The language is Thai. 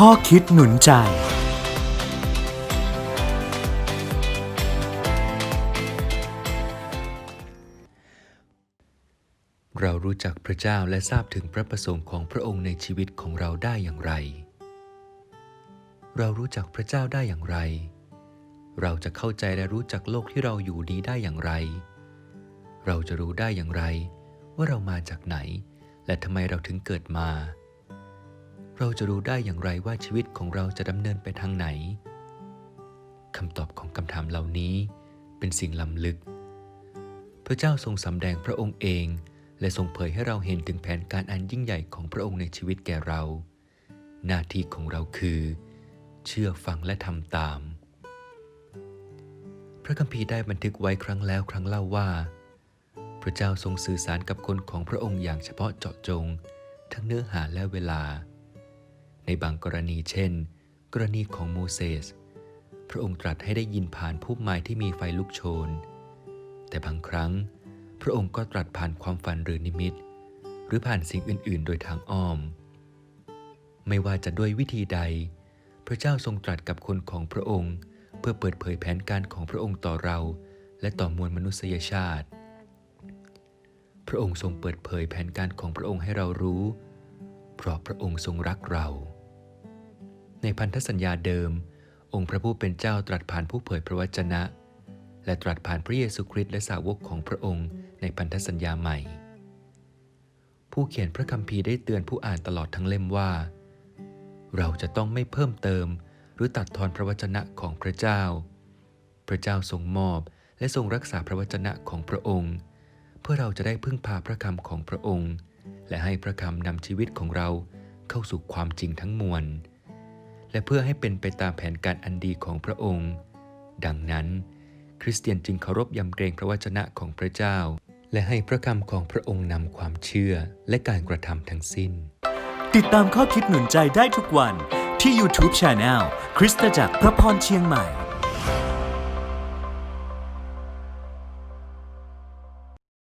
ข้อคิดหนุนใจ เรารู้จักพระเจ้าและทราบถึงพระประสงค์ของพระองค์ในชีวิตของเราได้อย่างไร เรารู้จักพระเจ้าได้อย่างไร เราจะเข้าใจและรู้จักโลกที่เราอยู่นี้ได้อย่างไร เราจะรู้ได้อย่างไร ว่าเรามาจากไหน และทำไมเราถึงเกิดมา เราจะรู้ได้อย่างไรว่าชีวิตของเราจะดำเนินไปทางไหนคำตอบของคำถามเหล่านี้เป็นสิ่งล้ำลึก พระเจ้าทรงสำแดงพระองค์เอง และทรงเผยให้เราเห็นถึงแผนการอันยิ่งใหญ่ของพระองค์ในชีวิตแก่เรา หน้าที่ของเราคือ เชื่อฟังและทำตาม พระคัมภีร์ได้บันทึกไว้ครั้งแล้วครั้งเล่าว่า พระเจ้าทรงสื่อสารกับคนของพระองค์อย่างเฉพาะเจาะจง ทั้งเนื้อหาและเวลา ในบางกรณีเช่น กรณีของโมเสส พระองค์ตรัสให้ได้ยินผ่านพุ่มไม้ที่มีไฟลุกโชน แต่บางครั้ง พระองค์ก็ตรัสผ่านความฝันหรือนิมิต หรือผ่านสิ่งอื่น ๆ โดยทางอ้อม ไม่ว่าจะด้วยวิธีใด พระเจ้าทรงตรัสกับคนของพระองค์ เพื่อเปิดเผยแผนการของพระองค์ต่อเรา และต่อมวลมนุษยชาติ พระองค์ทรงเปิดเผยแผนการของพระองค์ให้เรารู้ เพราะพระองค์ทรงรักเรา ในพันธสัญญาเดิม องค์พระผู้เป็นเจ้าตรัสผ่านผู้เผยพระวจนะ และตรัสผ่านพระเยซูคริสต์และสาวกของพระองค์ในพันธสัญญาใหม่ ผู้เขียนพระคัมภีร์ได้เตือนผู้อ่านตลอดทั้งเล่มว่า เราจะต้องไม่เพิ่มเติมหรือตัดทอนพระวจนะของพระเจ้า พระเจ้าทรงมอบและทรงรักษาพระวจนะของพระองค์ เพื่อเราจะได้พึ่งพาพระคำของพระองค์ และให้พระคำนำชีวิตของเราเข้าสู่ความจริงทั้งมวล และเพื่อให้เป็นไปตามแผนการอันดีของพระองค์ ดังนั้น คริสเตียนจึงเคารพยำเกรงพระวจนะของพระเจ้า และให้พระคำของพระองค์นำความเชื่อและการกระทำทั้งสิ้น ติดตามข้อคิดหนุนใจได้ทุกวันที่ YouTube Channel คริสตจักรพระพรเชียงใหม่